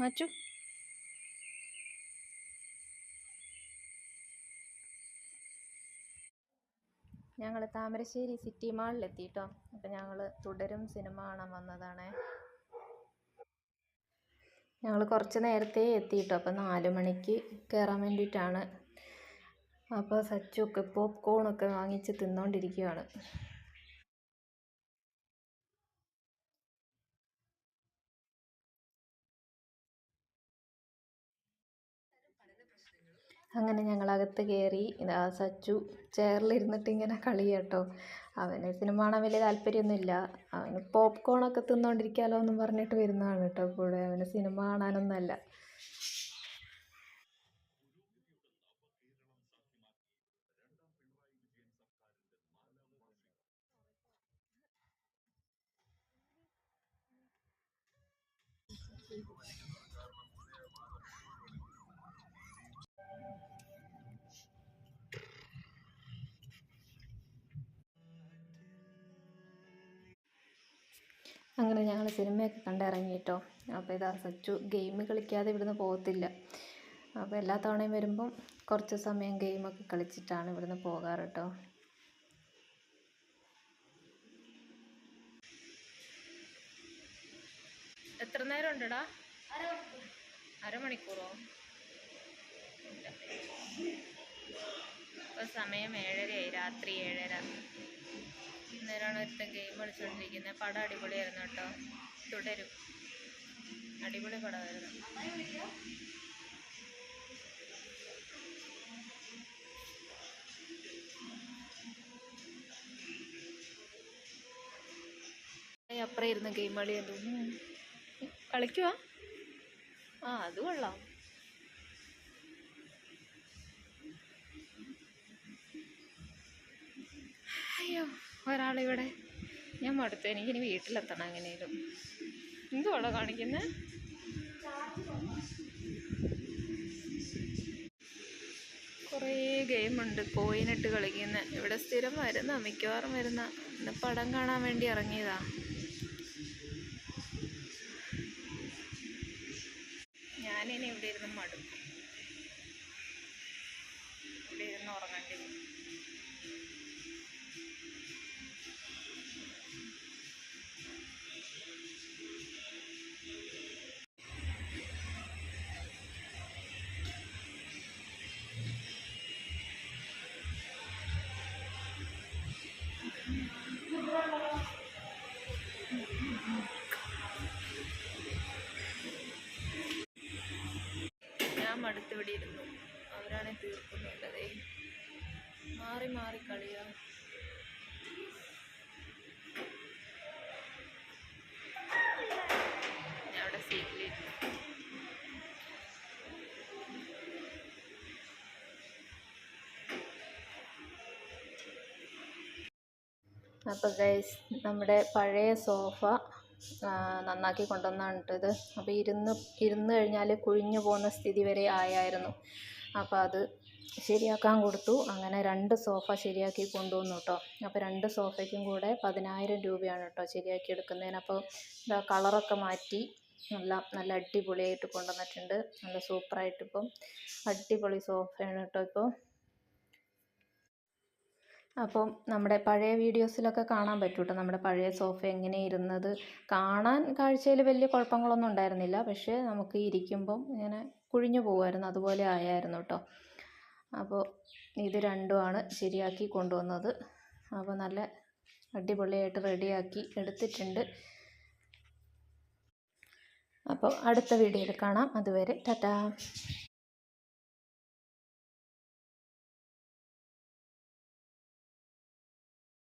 മാച്ചു ഞങ്ങൾ താമരശ്ശേരി സിറ്റി മാളിലെത്തിട്ടോ. അപ്പം ഞങ്ങൾ തുടരും സിനിമ കാണാൻ വന്നതാണേ. ഞങ്ങൾ കുറച്ച് നേരത്തെ എത്തിയിട്ടോ അപ്പം നാല് മണിക്ക് കയറാൻ വേണ്ടിയിട്ടാണ് അപ്പോൾ സച്ചൊക്കെ പോപ്കോണൊക്കെ വാങ്ങിച്ച് തിന്നുകൊണ്ടിരിക്കുകയാണ് അങ്ങനെ ഞങ്ങളകത്ത് കയറി ഇതാ സച്ചു ചെയറിലിരുന്നിട്ട് ഇങ്ങനെ കളി കേട്ടോ അവന് സിനിമ കാണാൻ വലിയ താല്പര്യമൊന്നുമില്ല. അവന് പോപ്കോണൊക്കെ തിന്നുകൊണ്ടിരിക്കാമല്ലോ എന്നും പറഞ്ഞിട്ട് വരുന്നതാണ് കേട്ടോ കൂടെ. അവന് സിനിമ കാണാനൊന്നുമല്ല. അങ്ങനെ ഞങ്ങൾ സിനിമയൊക്കെ കണ്ടിറങ്ങി കേട്ടോ അപ്പോൾ ഇതാ സച്ചു ഗെയിം കളിക്കാതെ ഇവിടുന്ന് പോകത്തില്ല. അപ്പോൾ എല്ലാ തവണയും വരുമ്പം കുറച്ച് സമയം ഗെയിമൊക്കെ കളിച്ചിട്ടാണ് ഇവിടുന്ന് പോകാറ് കേട്ടോ എത്ര നേരം ഉണ്ടടാ അരമണിക്കൂറോ ഇപ്പോൾ സമയം ഏഴരയായി രാത്രി ഏഴര. നേരമാണ് ഒരുത്തൻ ഗെയിം കളിച്ചുകൊണ്ടിരിക്കുന്നത് പടം അടിപൊളിയായിരുന്നു കേട്ടോ. തുടരും. അടിപൊളി പടമായിരുന്നു. അപ്പുറം ഇരുന്ന് ഗെയിം കളി തോന്നുന്നു കളിക്കുവാ. ആ അത് കൊള്ളാം. ഒരാളിവിടെ. ഞാൻ മടുത്തു. എനിക്കിനി വീട്ടിലെത്തണം എങ്ങനെയും എന്തുവാണോ കാണിക്കുന്നത് കുറേ ഗെയിമുണ്ട്. കോയിനിട്ട് കളിക്കുന്ന. ഇവിടെ സ്ഥിരം വരുന്ന മിക്കവാറും വരുന്ന. ഇന്ന് പടം കാണാൻ വേണ്ടി ഇറങ്ങിയതാ. ഞാനിനി ഇവിടെ ഇരുന്ന് മടുക്കും. ഞാൻ മടുത്തിവിടെ ഇരുന്നു. അവരാണ് തീർക്കുന്നുണ്ടതേ. മാറി മാറി കളിയാ. അവിടെ സീറ്റിലിരുന്നു. അപ്പോൾ ഗൈസ് നമ്മുടെ പഴയ സോഫ നന്നാക്കി കൊണ്ടുവന്നാണ് ഇത്. അപ്പോൾ ഇരുന്ന് ഇരുന്ന് കഴിഞ്ഞാൽ കുഴിഞ്ഞു പോകുന്ന സ്ഥിതി വരെ ആയായിരുന്നു. അപ്പോൾ അത് ശരിയാക്കാൻ കൊടുത്തു. അങ്ങനെ രണ്ട് സോഫ ശരിയാക്കി കൊണ്ടുവന്നു കേട്ടോ. അപ്പോൾ രണ്ട് സോഫയ്ക്കും കൂടെ പതിനായിരം രൂപയാണ് കേട്ടോ ശരിയാക്കി എടുക്കുന്നതിന്. അപ്പോൾ ഇതാ കളറൊക്കെ മാറ്റി നല്ല നല്ല അടിപൊളിയായിട്ട് കൊണ്ടുവന്നിട്ടുണ്ട്. നല്ല സൂപ്പറായിട്ട് ഇപ്പം അടിപൊളി സോഫയാണ് കേട്ടോ ഇപ്പോൾ അപ്പം നമ്മുടെ പഴയ വീഡിയോസിലൊക്കെ കാണാൻ പറ്റും കേട്ടോ നമ്മുടെ പഴയ സോഫ എങ്ങനെ ഇരുന്നത് കാണാൻ കാഴ്ചയിൽ വലിയ കുഴപ്പങ്ങളൊന്നും ഉണ്ടായിരുന്നില്ല. പക്ഷേ നമുക്ക് ഇരിക്കുമ്പം ഇങ്ങനെ കുഴിഞ്ഞു പോകുമായിരുന്നു. അതുപോലെ ആയായിരുന്നു കേട്ടോ. അപ്പോൾ ഇത് രണ്ടുമാണ് ശരിയാക്കി കൊണ്ടുവന്നത്. അപ്പോൾ നല്ല അടിപൊളിയായിട്ട് റെഡിയാക്കി എടുത്തിട്ടുണ്ട്. അപ്പോൾ അടുത്ത വീഡിയോയിൽ കാണാം. അതുവരെ ടാറ്റാ.